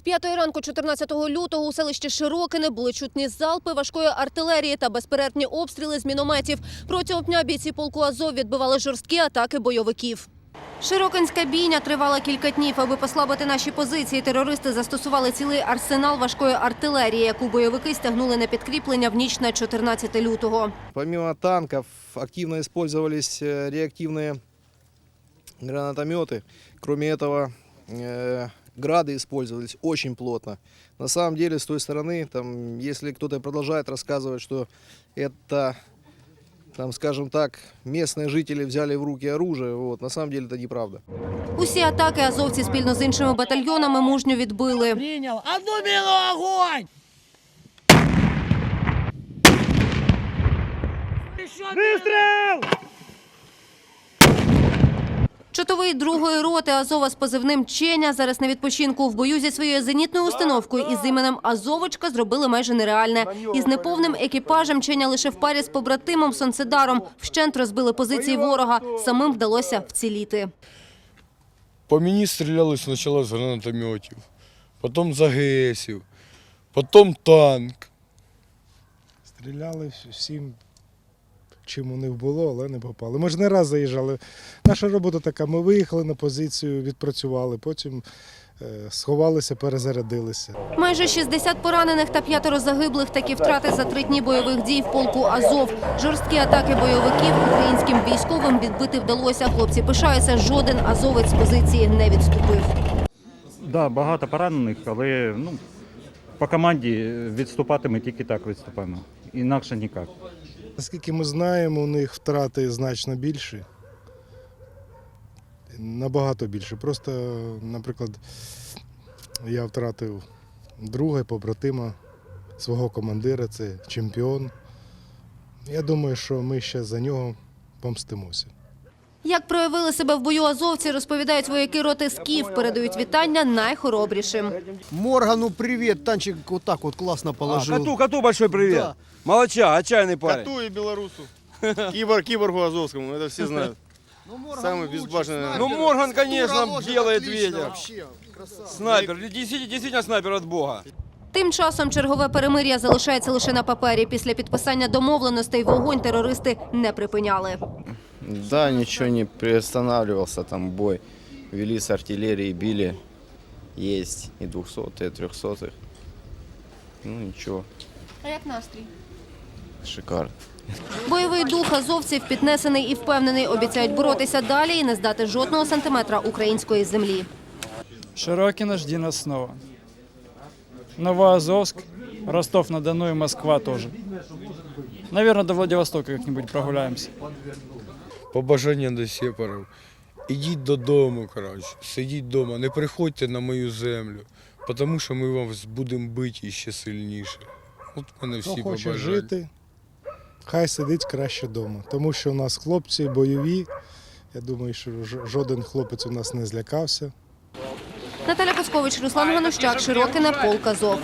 З п'ятої ранку 14 лютого у селищі Широкине були чутні залпи важкої артилерії та безперервні обстріли з мінометів. Протягом дня бійці полку Азов відбивали жорсткі атаки бойовиків. Широкинська бійня тривала кілька днів. Аби послабити наші позиції, терористи застосували цілий арсенал важкої артилерії, яку бойовики стягнули на підкріплення в ніч на 14 лютого. Помимо танков активно использовались э, реактивные гранатометы. Кроме этого, э, грады использовались очень плотно. На самом деле, с той стороны, там, если кто-то продолжает рассказывать, что это, там, скажем так, местные жители взяли в руки оружие, вот, на самом деле это неправда. Усі атаки азовці спільно з іншими батальйонами мужньо відбили. Принял. Одну мину огонь! Выстрел! Чотовий другої роти Азова з позивним Ченя зараз на відпочинку в бою зі своєю зенітною установкою із іменем Азовочка зробили майже нереальне. Із неповним екіпажем Ченя лише в парі з побратимом Сонцедаром вщент розбили позиції ворога. Самим вдалося вціліти. По мені стріляли спочатку з гранатометів, потім з АГСів, потім танк. Стріляли всім, чим у них було, але не попали. Ми ж не раз заїжджали. Наша робота така: ми виїхали на позицію, відпрацювали, потім е, сховалися, перезарядилися. Майже 60 поранених та п'ятеро загиблих. Такі втрати за три дні бойових дій в полку Азов. Жорсткі атаки бойовиків українським військовим відбити вдалося. Хлопці пишаються. Жоден азовець з позиції не відступив. Да, багато поранених, але ну, по команді відступати ми тільки так відступаємо. Інакше ніяк. Наскільки ми знаємо, у них втрати значно більші. Набагато більше. Просто, наприклад, я втратив друга побратима, свого командира, це чемпіон. Я думаю, що ми ще за нього помстимося. Як проявили себе в бою азовці, розповідають вояки роти «Скіф», передають вітання найхоробрішим. Моргану привет, танчик вот так вот классно положил. А, коту, коту большой привет. Да. Молодча, отчаянный парень. Коту и белорусу. Киборг, киборгу Азовскому, это все знают. Ну, Морган Самый лучший, безбашенный. снайпер. Ну, Морган, конечно, Тура ложит делает отлично ветер. Вообще, красава. Снайпер, действительно, действительно снайпер от бога. Тим часом чергове перемир'я залишається лише на папері. Після підписання домовленостей вогонь терористи не припиняли. Да, ничего не приостанавливался там бой. Вели с артиллерии, били. Есть и двухсотые, и трехсотых. Ну ничего, А як настрій? шикарно. Бойовий дух азовців піднесений і впевнений. Обіцяють боротися далі і не здати жодного сантиметра української землі. Широкино, жди нас снова. Новоазовск, Ростов-на-Дону и Москва тоже. Наверное, до Владивостока как-нибудь прогуляемся. Побажання до сепарів. Ідіть додому, коротше, сидіть вдома, не приходьте на мою землю, тому що ми вас будемо бити ще сильніше. От в мене Хто всі хоче побажання. жити, хай сидить краще вдома. Тому що у нас хлопці бойові. Я думаю, що жоден хлопець у нас не злякався. Наталя Паскович, Руслан Ганущак, Широкине, Полк Азов.